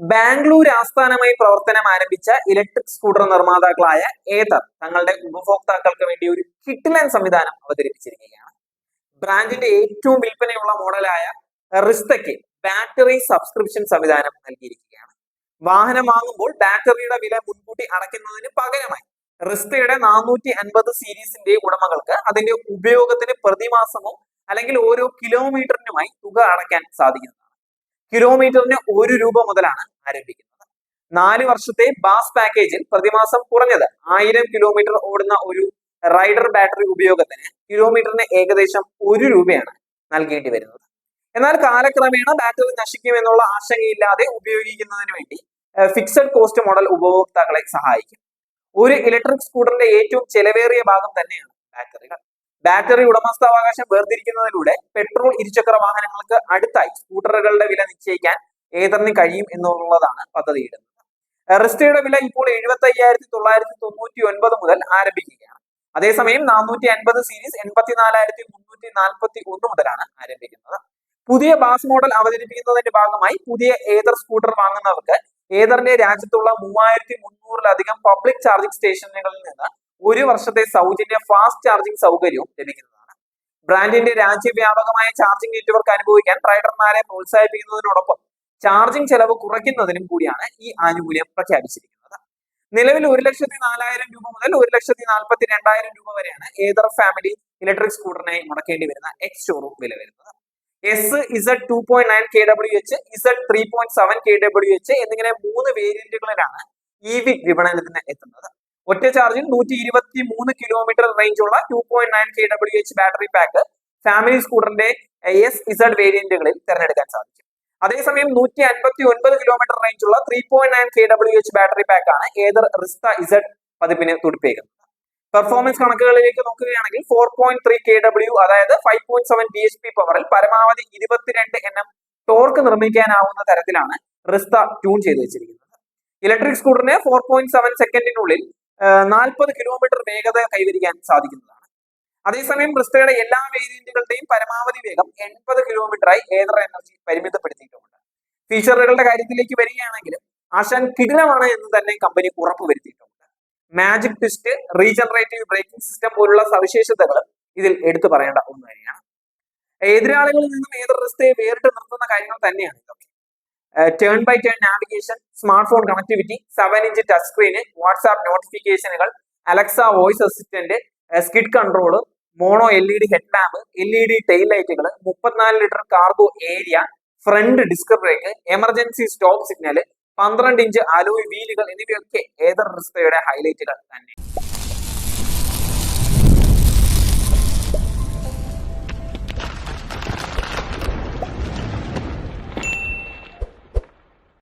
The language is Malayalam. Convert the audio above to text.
ബാംഗ്ലൂർ ആസ്ഥാനമായി പ്രവർത്തനം ആരംഭിച്ച ഇലക്ട്രിക് സ്കൂട്ടർ നിർമ്മാതാക്കളായ ഏതർ തങ്ങളുടെ ഉപഭോക്താക്കൾക്ക് വേണ്ടി ഒരു കിട്ടിലൻ സംവിധാനം അവതരിപ്പിച്ചിരിക്കുകയാണ്. ബ്രാൻഡിന്റെ ഏറ്റവും വിൽപ്പനയുള്ള മോഡലായ റിസ്തയ്ക്ക് ബാറ്ററി സബ്സ്ക്രിപ്ഷൻ സംവിധാനം നൽകിയിരിക്കുകയാണ്. വാഹനം വാങ്ങുമ്പോൾ ബാറ്ററിയുടെ വില മുൻകൂട്ടി അടയ്ക്കുന്നതിന് പകരമായി റിസ്തയുടെ നാനൂറ്റി അൻപത് സീരീസിന്റെ ഉടമകൾക്ക് അതിന്റെ ഉപയോഗത്തിന് പ്രതിമാസമോ അല്ലെങ്കിൽ ഓരോ കിലോമീറ്ററിനുമായി തുക അടയ്ക്കാൻ സാധിക്കുന്നതാണ് കിലോമീറ്ററിന് ഒരു രൂപ മുതലാണ് ആരംഭിക്കുന്നത്. നാല് വർഷത്തെ ബാസ് പാക്കേജിൽ പ്രതിമാസം കുറഞ്ഞത് ആയിരം കിലോമീറ്റർ ഓടുന്ന ഒരു റൈഡർ ബാറ്ററി ഉപയോഗത്തിന് കിലോമീറ്ററിന് ഏകദേശം ഒരു രൂപയാണ് നൽകേണ്ടി വരുന്നത്. എന്നാൽ കാലക്രമേണ ബാറ്ററി നശിക്കുമെന്നുള്ള ആശങ്കയില്ലാതെ ഉപയോഗിക്കുന്നതിന് വേണ്ടി ഫിക്സഡ് കോസ്റ്റ് മോഡൽ ഉപഭോക്താക്കളെ സഹായിക്കും. ഒരു ഇലക്ട്രിക് സ്കൂട്ടറിന്റെ ഏറ്റവും ചെലവേറിയ ഭാഗം തന്നെയാണ് ബാറ്ററികൾ. ബാറ്ററി ഉടമസ്ഥാവകാശം വേർതിരിക്കുന്നതിലൂടെ പെട്രോൾ ഇരുചക്ര വാഹനങ്ങൾക്ക് അടുത്തായി സ്കൂട്ടറുകളുടെ വില നിശ്ചയിക്കാൻ ഏതറിന് കഴിയും എന്നുള്ളതാണ് പദ്ധതിയിടുന്നത്. റിസ്റ്റയുടെ വില ഇപ്പോൾ എഴുപത്തി അയ്യായിരത്തി തൊള്ളായിരത്തി തൊണ്ണൂറ്റി ഒൻപത് മുതൽ ആരംഭിക്കുകയാണ്. അതേസമയം നാനൂറ്റി അൻപത് സീരീസ് എൺപത്തിനാലായിരത്തി മുന്നൂറ്റി നാൽപ്പത്തി ഒന്ന് മുതലാണ് ആരംഭിക്കുന്നത്. പുതിയ ബാസ് മോഡൽ അവതരിപ്പിക്കുന്നതിന്റെ ഭാഗമായി പുതിയ ഏതർ സ്കൂട്ടർ വാങ്ങുന്നവർക്ക് ഏതറിന്റെ രാജ്യത്തുള്ള മൂവായിരത്തി മുന്നൂറിലധികം പബ്ലിക് ചാർജിംഗ് സ്റ്റേഷനുകളിൽ നിന്ന് ഒരു വർഷത്തെ സൗജന്യ ഫാസ്റ്റ് ചാർജിംഗ് സൗകര്യവും ലഭിക്കുന്നതാണ്. ബ്രാൻഡിന്റെ രാജ്യവ്യാപകമായ ചാർജിംഗ് നെറ്റ്വർക്ക് അനുഭവിക്കാൻ റൈഡർമാരെ പ്രോത്സാഹിപ്പിക്കുന്നതിനോടൊപ്പം ചാർജിംഗ് ചെലവ് കുറയ്ക്കുന്നതിനും കൂടിയാണ് ഈ ആനുകൂല്യം പ്രഖ്യാപിച്ചിരിക്കുന്നത്. നിലവിൽ ഒരു ലക്ഷത്തി നാലായിരം രൂപ മുതൽ ഒരു ലക്ഷത്തി നാൽപ്പത്തി രണ്ടായിരം രൂപ വരെയാണ് ഏതർ ഫാമിലി ഇലക്ട്രിക് സ്കൂട്ടറിനായി മുടക്കേണ്ടി വരുന്ന എക്സ് ഷോറൂം വില വരുന്നത്. S Z two point nine K W H Z three point seven K W H എന്നിങ്ങനെ മൂന്ന് വേരിയന്റുകളിലാണ് ഇ വി വിപണനത്തിന് എത്തുന്നത്. ഒറ്റ ചാർജിൽ നൂറ്റി ഇരുപത്തി മൂന്ന് kilometre റേഞ്ചുള്ള two point nine K W H battery pack family സ്കൂട്ടറിന്റെ S Z വേരിയന്റുകളിൽ തിരഞ്ഞെടുക്കാൻ സാധിക്കും. അതേസമയം നൂറ്റി അൻപത്തി ഒൻപത് kilometre റേഞ്ചുള്ള three point nine K W H battery പാക്കാണ് ഏതർ റിസ്ത ഇസഡ് പതിപ്പിന് തുടിപ്പേക്കുന്നത് പെർഫോമൻസ് കണക്കുകളിലേക്ക് നോക്കുകയാണെങ്കിൽ four point three K W അതായത് five point seven B H P പവറിൽ പരമാവധി ഇരുപത്തിരണ്ട് എൻ എം ടോർക്ക് നിർമ്മിക്കാനാവുന്ന തരത്തിലാണ് റിസ്ത ട്യൂൺ ചെയ്ത് വെച്ചിരിക്കുന്നത് ഇലക്ട്രിക് സ്കൂട്ടറിന് ഫോർ പോയിന്റ് സെവൻ സെക്കൻഡിനുള്ളിൽ നാൽപ്പത് കിലോമീറ്റർ വേഗത കൈവരിക്കാൻ സാധിക്കുന്നതാണ്. അതേസമയം ക്രിസ്തയുടെ എല്ലാ വേരിയന്റുകളുടെയും പരമാവധി വേഗം എൺപത് കിലോമീറ്ററായി ഏതർ എനർജി പരിമിതപ്പെടുത്തിയിട്ടുമുണ്ട്. ഫീച്ചറുകളുടെ കാര്യത്തിലേക്ക് വരികയാണെങ്കിലും ആശാൻ കിടിലമാണ് എന്ന് തന്നെ company ഉറപ്പുവരുത്തിയിട്ടുണ്ട് magic twist regenerative braking system പോലുള്ള സവിശേഷതകൾ ഇതിൽ എടുത്തു പറയേണ്ട ഒന്ന് തന്നെയാണ് എതിരാളികളിൽ നിന്നും ഏതൊരു റിസ്തയെ വേറിട്ട് നിർത്തുന്ന കാര്യങ്ങൾ തന്നെയാണ് ഇതൊക്കെ. Turn by turn navigation smartphone connectivity seven inch touch screen WhatsApp നോട്ടിഫിക്കേഷനുകൾ Alexa voice assistant skid control mono L E D head lamp L E D tail ലൈറ്റുകൾ മുപ്പത്തിനാല് litre cargo area front disc brake emergency stop signal പന്ത്രണ്ട് ഇഞ്ച് അലോയ് വീലുകൾ എന്നിവയൊക്കെ ഏതർ റിസ്തയുടെ ഹൈലൈറ്റുകൾ തന്നെ.